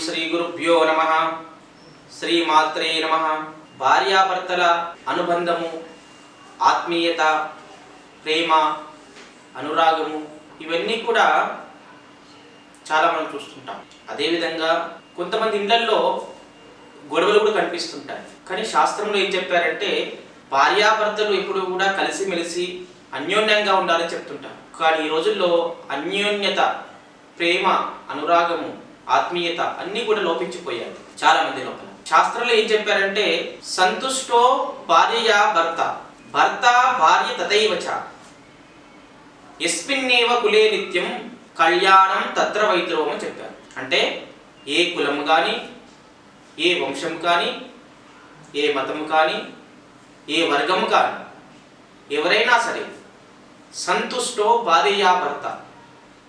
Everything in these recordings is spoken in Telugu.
శ్రీ గురుభ్యో నమ. భార్యాభర్తల అనుబంధము ఆత్మీయత ప్రేమ అనురాగము ఇవన్నీ కూడా చాలా మనం చూస్తుంటాం. అదేవిధంగా కొంతమంది ఇండ్లల్లో గొడవలు కూడా కనిపిస్తుంటాయి. కానీ శాస్త్రంలో ఏం చెప్పారంటే భార్యాభర్తలు ఎప్పుడు కూడా కలిసిమెలిసి అన్యోన్యంగా ఉండాలని చెప్తుంటారు. కానీ ఈ రోజుల్లో అన్యోన్యత ప్రేమ అనురాగము ఆత్మీయత అన్నీ కూడా లోపించిపోయాయి చాలా మంది లోపల. శాస్త్రంలో ఏం చెప్పారంటే సంతుష్టో భార్య భర్త భర్త భార్య తథైవచ. ఎస్మిన్నేవ కులే నిత్యం కళ్యాణం తత్ర వైద్రవం అని చెప్పారు. అంటే ఏ కులం కానీ ఏ వంశం కానీ ఏ మతం కానీ ఏ వర్గం కానీ ఎవరైనా సరే సంతుష్టో భార్య భర్త.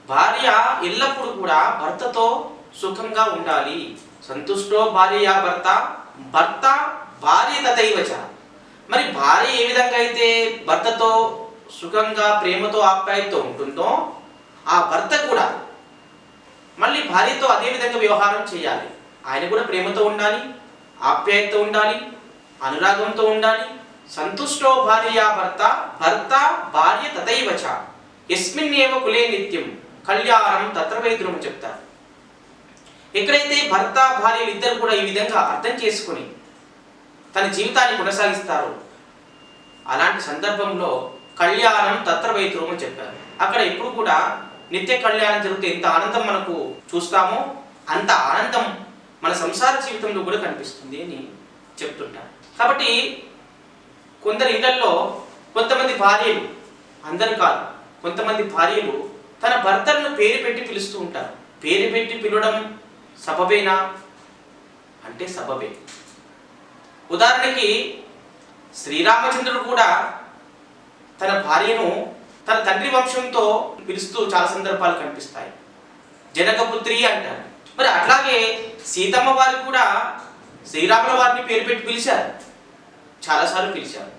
భార్య ఎల్లప్పుడూ కూడా భర్తతో సుఖంగా ఉండాలి. సంతుష్టో భార్య భర్త భర్త భార్య తథైవచ. మరి భార్య ఏ విధంగా అయితే భర్తతో సుఖంగా ప్రేమతో ఆప్యాయతతో ఉంటుందో ఆ భర్త కూడా మళ్ళీ భార్యతో అదే విధంగా వ్యవహారం చేయాలి. ఆయన కూడా ప్రేమతో ఉండాలి ఆప్యాయతతో ఉండాలి అనురాగంతో ఉండాలి. సంతుష్టో భార్య భర్త భర్త భార్య తథైవచ. ఎస్మిన్నేవ కులే నిత్యం కళ్యాణం తత్ర వైద్యులు చెప్తారు. ఎక్కడైతే భర్త భార్యలు ఇద్దరు కూడా ఈ విధంగా అర్థం చేసుకుని తన జీవితాన్ని కొనసాగిస్తారో అలాంటి సందర్భంలో కళ్యాణం తత్రవైతురం అని చెప్పారు. అక్కడ ఎప్పుడు కూడా నిత్య కళ్యాణం జరిగితే ఎంత ఆనందం మనకు చూస్తామో అంత ఆనందం మన సంసార జీవితంలో కూడా కనిపిస్తుంది అని చెప్తుంటారు. కాబట్టి కొందరి ఇళ్ళలో కొంతమంది భార్యలు అందరు కాదు కొంతమంది భార్యలు తన భర్తలను పేరు పెట్టి పిలుస్తూ ఉంటారు. పేరు పెట్టి పిలవడం సబబేనా? అంటే సబబే. ఉదాహరణకి శ్రీరామచంద్రుడు కూడా తన భార్యను తన తండ్రి వంశంతో పిలుస్తూ చాలా సందర్భాలు కనిపిస్తాయి. జనకపుత్రి అంటారు. మరి అట్లాగే సీతమ్మ వారు కూడా శ్రీరాముల వారిని పేరు పెట్టి పిలిచారు. చాలాసార్లు పిలిచారు.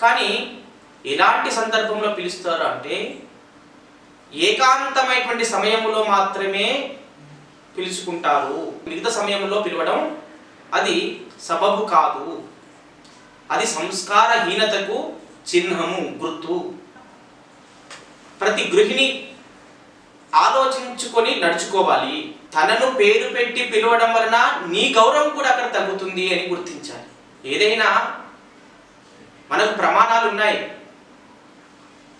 కానీ ఎలాంటి సందర్భంలో పిలుస్తారు అంటే ఏకాంతమైనటువంటి సమయంలో మాత్రమే పిలుచుకుంటారు. మిగతా సమయంలో పిలవడం అది సబబు కాదు. అది సంస్కారహీనతకు చిహ్నము గుర్తు. ప్రతి గృహిణి ఆలోచించుకొని నడుచుకోవాలి. తనను పేరు పెట్టి పిలవడం వలన నీ గౌరవం కూడా అక్కడ తగ్గుతుంది అని గుర్తించాలి. ఏదైనా మనకు ప్రమాణాలు ఉన్నాయి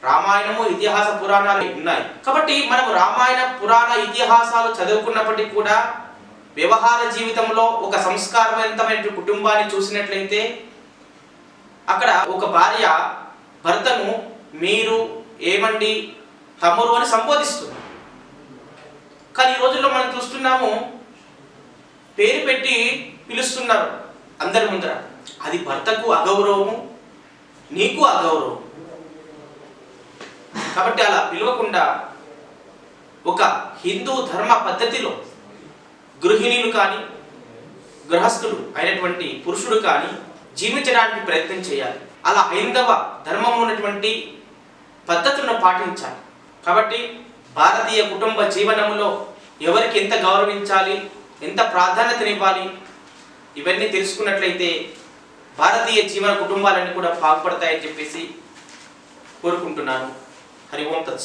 రామాయణము ఇతిహాస పురాణాలు ఉన్నాయి. కాబట్టి మనం రామాయణ పురాణ ఇతిహాసాలు చదువుకున్నప్పటికీ కూడా వ్యవహార జీవితంలో ఒక సంస్కారవంతమైన కుటుంబాన్ని చూసినట్లయితే అక్కడ ఒక భార్య భర్తను మీరు ఏమండి తమ్ముడు అని సంబోధిస్తుంది. కానీ ఈ రోజుల్లో మనం చూస్తున్నాము పేరు పెట్టి పిలుస్తున్నారు అందరి ముందర. అది భర్తకు అగౌరవము నీకు అగౌరవం కాబట్టి అలా పిలవకుండా ఒక హిందూ ధర్మ పద్ధతిలో గృహిణులు కానీ గృహస్థులు అయినటువంటి పురుషుడు కానీ జీవించడానికి ప్రయత్నం చేయాలి. అలా హైందవ ధర్మం ఉన్నటువంటి పద్ధతులను పాటించాలి. కాబట్టి భారతీయ కుటుంబ జీవనంలో ఎవరికి ఎంత గౌరవించాలి ఎంత ప్రాధాన్యతనివ్వాలి ఇవన్నీ తెలుసుకున్నట్లయితే భారతీయ జీవన కుటుంబాలన్నీ కూడా బాగుపడతాయని చెప్పేసి కోరుకుంటున్నాను. Do you want Tat